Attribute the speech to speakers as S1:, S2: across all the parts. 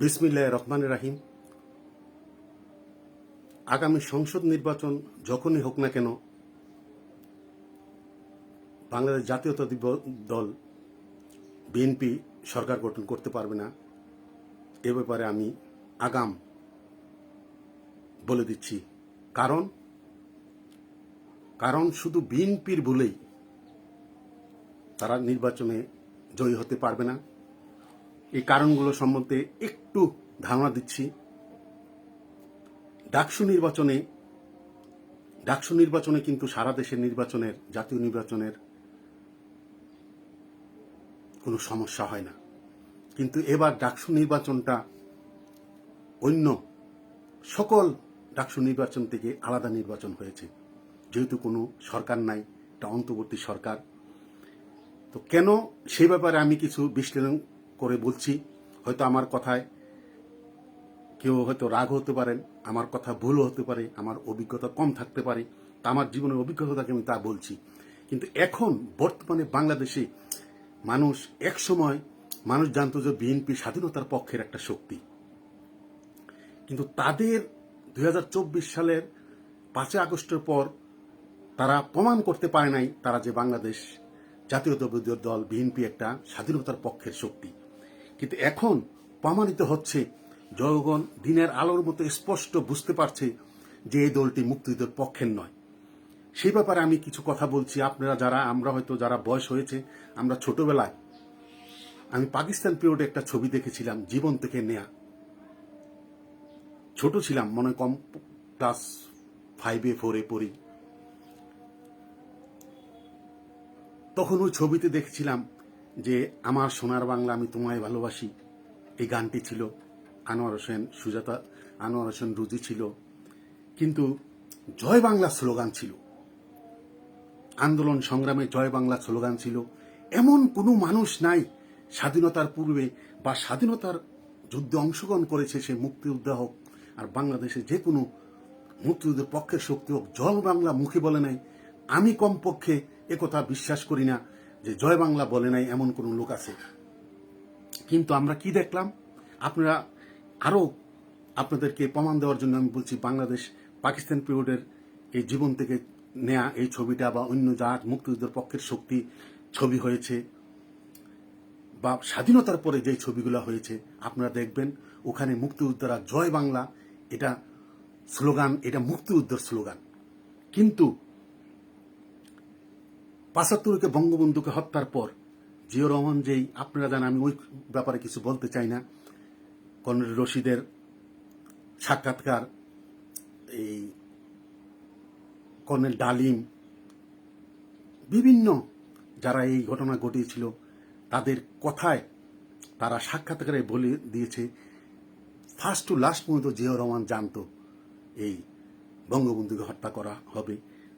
S1: বিসমিল্লাহ রহমান রাহিম। আগামী সংসদ নির্বাচন যখনই হোক না কেন, বাংলাদেশ জাতীয়তা দল, বিএনপি সরকার গঠন করতে পারবে না। এ ব্যাপারে আমি আগাম বলে দিচ্ছি। কারণ কারণ শুধু বিএনপির বলেই তারা নির্বাচনে জয়ী হতে পারবে না। এই কারণগুলো সম্বন্ধে একটু ধারণা দিচ্ছি। ডাকসু নির্বাচনে ডাকসু নির্বাচনে কিন্তু সারা দেশের নির্বাচনের, জাতীয় নির্বাচনের কোনো সমস্যা হয় না। কিন্তু এবার ডাকসু নির্বাচনটা অন্য সকল ডাকসু নির্বাচন থেকে আলাদা নির্বাচন হয়েছে। যেহেতু কোনো সরকার নাই, এটা অন্তর্বর্তী সরকার। তো কেন সে ব্যাপারে আমি কিছু বিশ্লেষণ করে বলছি, হয়তো আমার কথায় কেউ হয়তো রাগ হতে পারেন আমার কথা ভুলও হতে পারে, আমার অভিজ্ঞতা কম থাকতে পারে, তা আমার জীবনের অভিজ্ঞতা থেকে আমি তা বলছি। কিন্তু এখন বর্তমানে বাংলাদেশে মানুষ এক সময় মানুষ জানতো যে বিএনপি স্বাধীনতার পক্ষের একটা শক্তি। কিন্তু তাদের দু হাজার চব্বিশ সালের পাঁচই আগস্টের পর তারা প্রমাণ করতে পারে নাই তারা যে বাংলাদেশ জাতীয়তাবাদী দল, বিএনপি একটা স্বাধীনতার পক্ষের শক্তি। কিন্তু এখন প্রমাণিত হচ্ছে, জনগণ দিনের আলোর মতো স্পষ্ট বুঝতে পারছে যে এই দলটি মুক্তিযুদ্ধের পক্ষের নয়। সেই ব্যাপারে আমি কিছু কথা বলছি। আপনারা যারা, আমরা হয়তো যারা বয়স হয়েছে, আমরা ছোটবেলায় আমি পাকিস্তান পিরিয়ডে একটা ছবি দেখেছিলাম, জীবন থেকে নেয়া। ছোট ছিলাম, মনে কম ক্লাস ফাইভে ফোরে পড়ি। তখন ওই ছবিতে দেখেছিলাম যে আমার সোনার বাংলা আমি তোমায় ভালোবাসি। এই গানটি ছিল আনোয়ার হোসেন, সুজাতা, আনোয়ার হোসেন রুজি ছিল। কিন্তু জয় বাংলা স্লোগান ছিল। আন্দোলন সংগ্রামে জয় বাংলা স্লোগান ছিল। এমন কোনো মানুষ নাই স্বাধীনতার পূর্বে বা স্বাধীনতার যুদ্ধে অংশগ্রহণ করেছে সে মুক্তিযোদ্ধা হোক আর বাংলাদেশে যে কোনো মুক্তিযুদ্ধের পক্ষের শক্তি হোক। জল বাংলা মুখে বলে নাই। আমি কমপক্ষে একথা বিশ্বাস করি না। যে জয় বাংলা বলে নাই এমন কোনো লোক আছে। কিন্তু আমরা কি দেখলাম? আপনারা আরও আপনাদেরকে প্রমাণ দেওয়ার জন্য আমি বলছি, বাংলাদেশ পাকিস্তান পিরিয়ডের এই জীবন থেকে নেয়া এই ছবিটা বা অন্য যা মুক্তিযুদ্ধের পক্ষের শক্তি ছবি হয়েছে বা স্বাধীনতার পরে যে ছবিগুলো হয়েছে, আপনারা দেখবেন, ওখানে মুক্তিযোদ্ধারা জয় বাংলা, এটা স্লোগান, এটা মুক্তিযুদ্ধের স্লোগান। কিন্তু পাঁচাত্তরকে বঙ্গবন্ধুকে হত্যার পর জিয়র রহমান যেই, আপনারা জানেন আমি ওই ব্যাপারে কিছু বলতে চাই না। কর্নেল রশিদের সাক্ষাৎকার, এই কর্নেল ডালিম, বিভিন্ন যারা এই ঘটনা ঘটিয়েছিল, তাদের কথায় তারা সাক্ষাৎকারে বলে দিয়েছে ফার্স্ট টু লাস্ট পর্যন্ত জিয়াউর রহমান জানতো এই বঙ্গবন্ধুকে হত্যা করা হবে।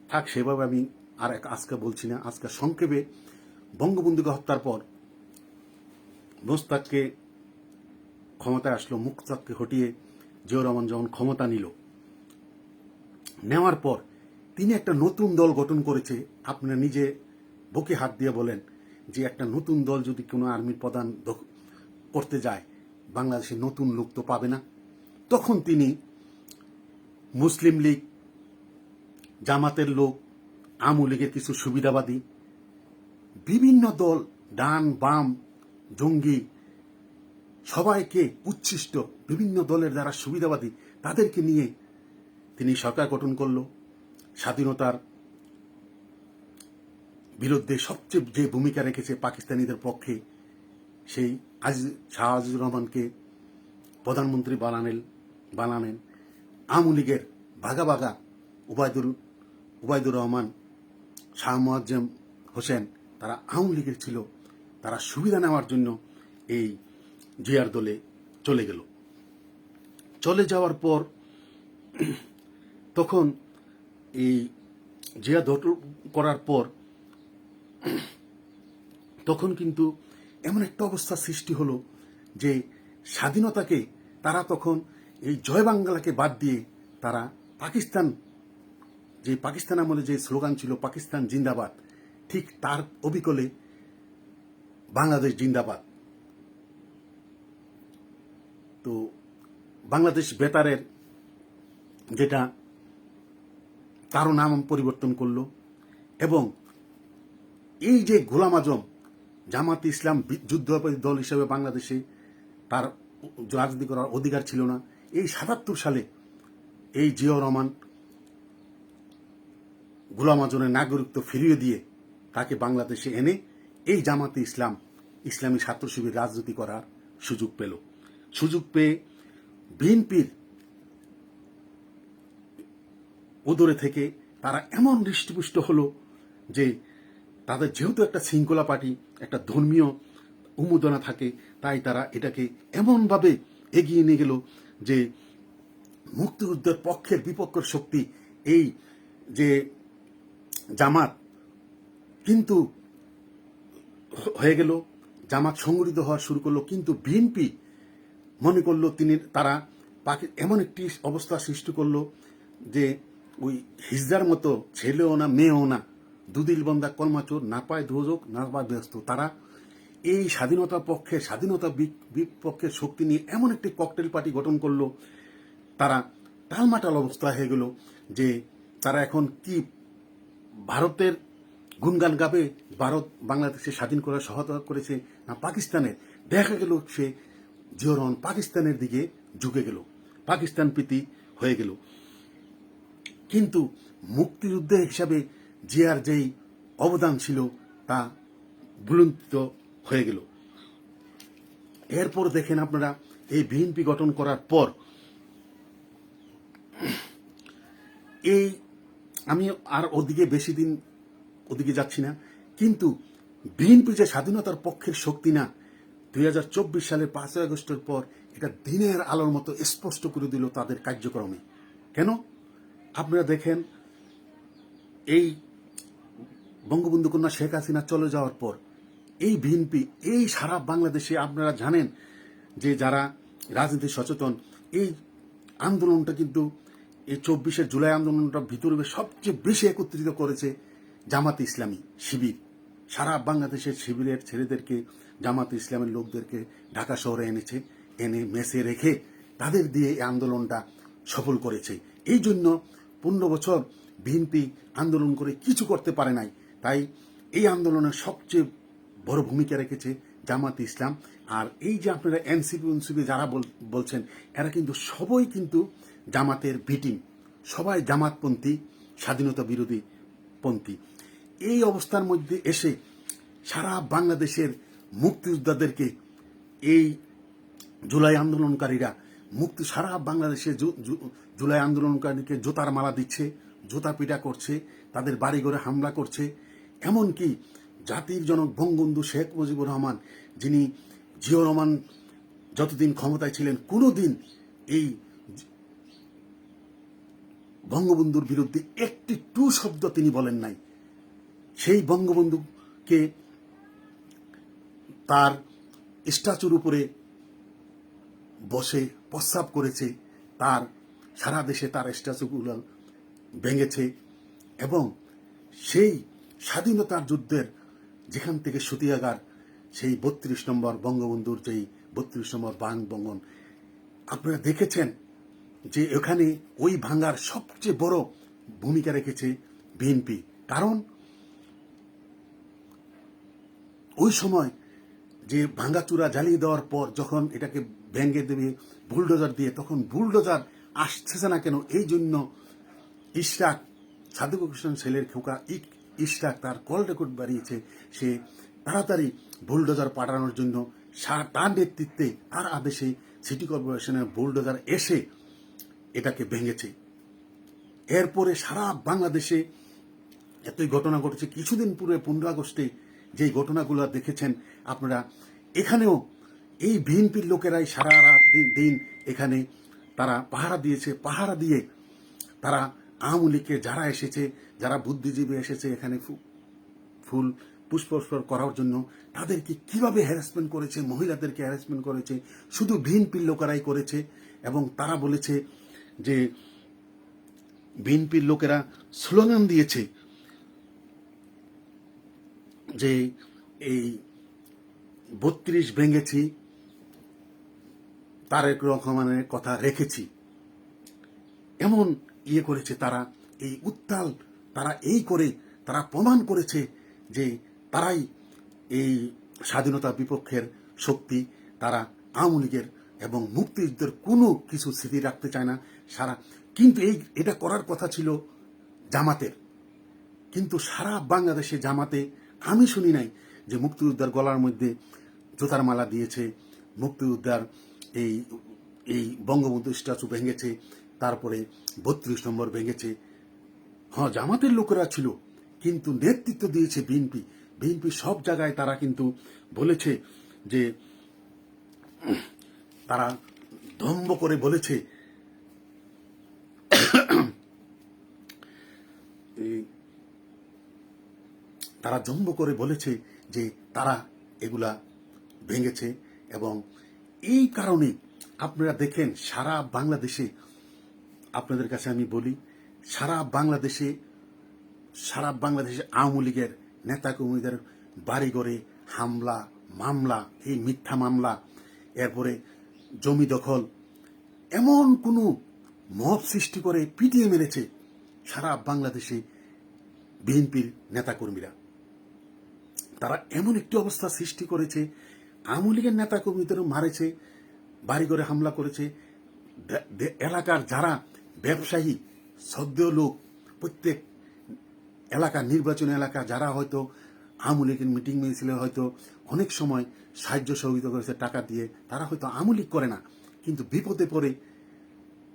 S1: থাক, সেভাবে আমি আর এক আজকে বলছি না, আজকে সংক্ষেপে বঙ্গবন্ধুকে হত্যার পর মোস্তাককে ক্ষমতায় আসলো, মুক্তাককে হটিয়ে জিয়াউর রহমান যখন ক্ষমতা নিল। নেওয়ার পর তিনি একটা নতুন দল গঠন করেছে, আপনারা নিজে বুকে হাত দিয়ে বলেন যে একটা নতুন দল যদি কোনো আর্মির প্রধান করতে যায়, বাংলাদেশে নতুন লোক তো পাবে না। তখন তিনি মুসলিম লীগ, জামাতের লোক আওয়ামী লীগের কিছু সুবিধাবাদী। বিভিন্ন দল, ডান, বাম, জঙ্গি, সবাইকে উচ্ছিষ্ট বিভিন্ন দলের যারা সুবিধাবাদী, তাদেরকে নিয়ে তিনি সরকার গঠন করল। স্বাধীনতার বিরুদ্ধে সবচেয়ে যে ভূমিকা রেখেছে পাকিস্তানিদের পক্ষে, সেই আজিজ, শাহ আজিজুর রহমানকে প্রধানমন্ত্রী বানানেন বানানেন আওয়ামী লীগের বাঘা বাঘা উবায়দুল, উবায়দুর রহমান শাহ মোয়াজ্জেম হোসেন তারা আওয়ামী লীগের ছিল, তারা সুবিধা নেওয়ার জন্য এই জিয়ার দলে চলে গেল। চলে যাওয়ার পর তখন এই জিয়া দখল করার পর তখন কিন্তু এমন একটা অবস্থা সৃষ্টি হলো যে স্বাধীনতাকে তারা তখন এই জয় বাংলাকে বাদ দিয়ে তারা পাকিস্তান যে পাকিস্তান আমলে যে স্লোগান ছিল, পাকিস্তান জিন্দাবাদ ঠিক তার অবিকলে বাংলাদেশ জিন্দাবাদ। তো বাংলাদেশ বেতারের যেটা তারও নাম পরিবর্তন করল এবং এই যে গোলাম আজম, জামাত ইসলাম যুদ্ধাপরাধী দল হিসেবে বাংলাদেশে তার রাজনীতি করার অধিকার ছিল না। এই সাতাত্তর সালে এই জিয়াউর রহমান গোলাম আজমের নাগরিকত্ব ফিরিয়ে দিয়ে তাকে বাংলাদেশে এনে এই জামাতে ইসলাম, ইসলামী ছাত্র শিবির রাজনীতি করার সুযোগ পেল। সুযোগ পেয়ে বিএনপির উদরে থেকে তারা এমন হৃষ্টপুষ্ট হলো যে তাদের যেহেতু একটা শৃঙ্খলা পার্টি, একটা ধর্মীয় উন্মোদনা থাকে, তাই তারা এটাকে এমনভাবে এগিয়ে নিয়ে গেল যে মুক্তিযুদ্ধের পক্ষের বিপক্ষের শক্তি এই যে জামাত। কিন্তু হয়ে গেল, জামাত সংগঠিত হওয়া শুরু করল, কিন্তু বিএনপি মনে করল তিনি, তারা পাকি এমন একটি অবস্থা সৃষ্টি করল যে ওই হিজদার মতো ছেলেও না, মেয়েও না, দুদিল বন্দা কলমাচোর না পায় ধোজক না পায় ব্যস্ত। তারা এই স্বাধীনতা পক্ষে, স্বাধীনতা বিপ- বিপক্ষের শক্তি নিয়ে এমন একটি ককটেল পার্টি গঠন করল। তারা টালমাটাল অবস্থা হয়ে গেল যে তারা এখন কি ভারতের গুনগান গাবে ভারত বাংলাদেশে স্বাধীন করার সহায়তা করেছে না পাকিস্তানের। দেখা গেল সে জিয়র রহমান পাকিস্তানের দিকে ঝুঁকে গেল, পাকিস্তান প্রীতি হয়ে গেল। কিন্তু মুক্তিযুদ্ধের হিসাবে জিয়ার যেই অবদান ছিল তা বুলন্দিত হয়ে গেল। এরপর দেখেন আপনারা, এই বিএনপি গঠন করার পর এই আমি আর ওদিকে বেশি দিন ওদিকে যাচ্ছি না। কিন্তু বিএনপি যে স্বাধীনতার পক্ষের শক্তি না দু হাজার চব্বিশ সালের পাঁচই আগস্টের পর এটা দিনের আলোর মতো স্পষ্ট করে দিল তাদের কার্যক্রমে। কেন? আপনারা দেখেন, এই বঙ্গবন্ধু কন্যা শেখ হাসিনা চলে যাওয়ার পর এই বিএনপি, এই সারা বাংলাদেশে আপনারা জানেন যে যারা রাজনীতি সচেতন, এই আন্দোলনটা কিন্তু এই চব্বিশে জুলাই আন্দোলনটা ভিতরে সবচেয়ে বেশি একত্রিত করেছে জামাত ইসলামী শিবির। সারা বাংলাদেশের শিবিরের ছেলেদেরকে, জামাত ইসলামের লোকদেরকে ঢাকা শহরে এনেছে, এনে মেসে রেখে তাদের দিয়ে এই আন্দোলনটা সফল করেছে। এই জন্য পনেরো বছর বিএনপি আন্দোলন করে কিছু করতে পারে নাই। তাই এই আন্দোলনের সবচেয়ে বড় ভূমিকা রেখেছে জামাত ইসলাম। আর এই যে আপনারা এনসিপি, উনসিপি যারা বলছেন, এরা কিন্তু সবই কিন্তু জামাতের ভিটিং সবাই জামাতপন্থী, স্বাধীনতা বিরোধী পন্থী। এই অবস্থার মধ্যে এসে সারা বাংলাদেশের মুক্তিযোদ্ধাদেরকে এই জুলাই আন্দোলনকারীরা মুক্তি, সারা বাংলাদেশে জুলাই আন্দোলনকারীকে জোতার মালা দিচ্ছে, জোতা পিটা করছে, তাদের বাড়ি ঘরে হামলা করছে। এমনকি জাতির জনক বঙ্গবন্ধু শেখ মুজিবুর রহমান, যিনি জিও রহমান যতদিন ক্ষমতায় ছিলেন কোনো দিন এই বঙ্গবন্ধুর বিরুদ্ধে একটি টু শব্দ তিনি বলেন নাই। সেই বঙ্গবন্ধুকে তার স্ট্যাচুর উপরে বসে প্রস্রাব করেছে, তার সারা দেশে তার স্ট্যাচুগুলো ভেঙেছে এবং সেই স্বাধীনতার যুদ্ধের যেখান থেকে সতিয়াগার, সেই বত্রিশ নম্বর বঙ্গবন্ধুর যেই বত্রিশ নম্বর বাং বঙ্গন, আপনারা দেখেছেন যে এখানে ওই ভাঙ্গার সবচেয়ে বড় ভূমিকা রেখেছে বিএনপি। কারণ ওই সময় যে ভাঙ্গাচুরা জ্বালিয়ে দেওয়ার পর যখন এটাকে ভেঙে দেবে, বুলডোজার দিয়ে, তখন বুলডোজার আসতেছে না কেন? এই জন্য ইশরাক সাধু কৃষ্ণ ছেলের খোকা ইক ইশরাক তার কল রেকর্ড বাড়িয়েছে সে তাড়াতাড়ি বুলডোজার পাঠানোর জন্য তার নেতৃত্বে তার আদেশে সিটি কর্পোরেশনের বুলডোজার এসে এটাকে ভেঙেছে। এরপরে সারা বাংলাদেশে এতই ঘটনা ঘটেছে, কিছুদিন পূর্বে পনেরো আগস্টে যে ঘটনাগুলো দেখেছেন আপনারা, এখানেও এই বিএনপির লোকেরাই সারা রাত দিন এখানে তারা পাহারা দিয়েছে, পাহারা দিয়ে তারা আওয়ামী লীগকে যারা এসেছে, যারা বুদ্ধিজীবী এসেছে এখানে ফুল পুষ্পস্পর করার জন্য, তাদেরকে কীভাবে হ্যারাসমেন্ট করেছে, মহিলাদেরকে হ্যারাসমেন্ট করেছে, শুধু বিএনপির লোকেরাই করেছে, এবং তারা বলেছে যে বিএনপির লোকেরা স্লোগান দিয়েছে যে এই বত্রিশ ভেঙেছি, তারেক রহমানের কথা রেখেছি। এমন ইয়ে করেছে তারা, এই উত্তাল তারা এই করে তারা প্রমাণ করেছে যে তারাই এই স্বাধীনতা বিপক্ষের শক্তি, তারা আওয়ামী লীগের এবং মুক্তিযুদ্ধের কোনো কিছু স্মৃতি রাখতে চায় না সারা। কিন্তু এই, এটা করার কথা ছিল জামাতের। কিন্তু সারা বাংলাদেশে জামাতে, আমি শুনি নাই যে মুক্তিযোদ্ধার গলার মধ্যে জোতার মালা দিয়েছে, মুক্তিযোদ্ধার এই এই বঙ্গবন্ধু স্ট্যাচু ভেঙেছে, তারপরে বত্রিশ নম্বর ভেঙেছে। হ্যাঁ জামাতের লোকেরা ছিল, কিন্তু নেতৃত্ব দিয়েছে বিএনপি। বিএনপি সব জায়গায় তারা কিন্তু বলেছে যে তারা দম্ভ করে বলেছে তারা জম্ব করে বলেছে যে তারা এগুলা ভেঙেছে এবং এই কারণে আপনারা দেখেন সারা বাংলাদেশে, আপনাদের কাছে আমি বলি, সারা বাংলাদেশে সারা বাংলাদেশে আওয়ামী লীগের নেতা কর্মীদের বাড়িঘরে হামলা, মামলা, এই মিথ্যা মামলা, এরপরে জমি দখল, এমন কোনো মব সৃষ্টি করে পিটিয়ে মেরেছে সারা বাংলাদেশে বিএনপির নেতাকর্মীরা। তারা এমন একটি অবস্থা সৃষ্টি করেছে, আওয়ামী লীগের নেতাকর্মীদেরও মারেছে, বাড়িঘরে হামলা করেছে। এলাকার যারা ব্যবসায়ী, সদ্য লোক, প্রত্যেক এলাকা, নির্বাচনী এলাকা, যারা হয়তো আওয়ামী লীগের মিটিং মিছিলে হয়তো অনেক সময় সাহায্য সহযোগিতা করেছে, টাকা দিয়ে। তারা হয়তো আওয়ামী লীগ করে না। কিন্তু বিপদে পড়ে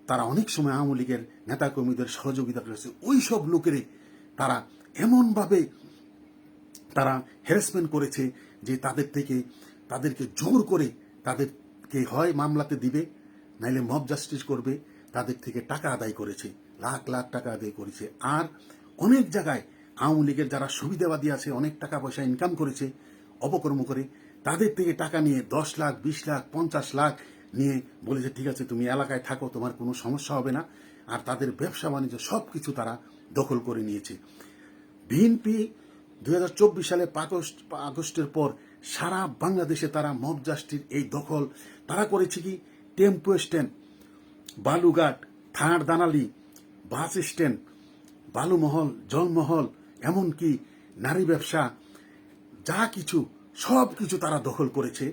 S1: তারা অনেক সময় আওয়ামী লীগের নেতাকর্মীদের সহযোগিতা করেছে। ওই সব লোকেরই তারা এমনভাবে তারা হ্যারাসমেন্ট করেছে যে তাদের থেকে তাদেরকে জোর করে তাদেরকে হয় মামলাতে দিবে, নাইলে মব জাস্টিস করবে, তাদের থেকে টাকা আদায় করেছে, লাখ লাখ টাকা আদায় করেছে। আর অনেক জায়গায় আওয়ামী লীগের যারা সুবিধাবাদী আছে, অনেক টাকা পয়সা ইনকাম করেছে, অপকর্ম করে, তাদের থেকে টাকা নিয়ে দশ লাখ, বিশ লাখ, পঞ্চাশ লাখ নিয়ে বলেছে, ঠিক আছে, তুমি এলাকায় থাকো, তোমার কোনো সমস্যা হবে না। আর তাদের ব্যবসা বাণিজ্য সব কিছু তারা দখল করে নিয়েছে। বিএনপি দু হাজার চব্বিশ সালে আগস্ট আগস্টের পর সারা বাংলাদেশে তারা মব জাস্টির এই দখল। তারা করেছে কি? টেম্পো স্ট্যান্ড, বালুঘাট, থানার দানালি, বাস স্ট্যান্ড, বালুমহল, জলমহল এমনকি নারী ব্যবসা, যা কিছু, সব কিছু তারা দখল করেছে।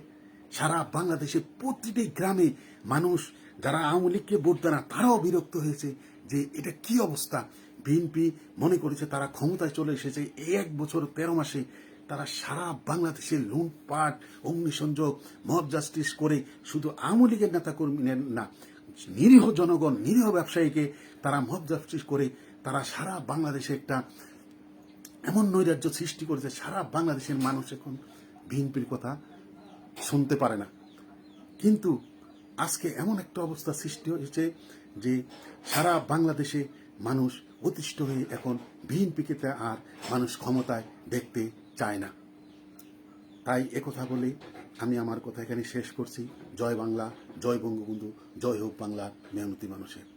S1: সারা বাংলাদেশে প্রতিটি গ্রামে মানুষ, যারা আওয়ামী লীগকে ভোট দেয় না, তারাও বিরক্ত হয়েছে যে এটা কি অবস্থা। বিএনপি মনে করেছে তারা ক্ষমতায় চলে এসেছে এক বছর তেরো মাসে। তারা সারা বাংলাদেশে লুটপাট, অগ্নিসংযোগ, মব জাস্টিস করে শুধু আওয়ামী লীগের নেতা কর্মী না, নিরীহ জনগণ, নিরীহ ব্যবসায়ীকে তারা মব জাস্টিস করে, তারা সারা বাংলাদেশে একটা এমন নৈরাজ্য সৃষ্টি করেছে, সারা বাংলাদেশের মানুষ এখন বিএনপির কথা শুনতে পারে না। কিন্তু আজকে এমন একটা অবস্থা সৃষ্টি হয়েছে যে সারা বাংলাদেশে মানুষ অতিষ্ঠ হয়ে এখন বিএনপিকে আর মানুষ ক্ষমতায় দেখতে চায় না। তাই একথা বলে আমি আমার কথা এখানে শেষ করছি। জয় বাংলা, জয় বঙ্গবন্ধু, জয় হোক বাংলার মেহনতি মানুষের।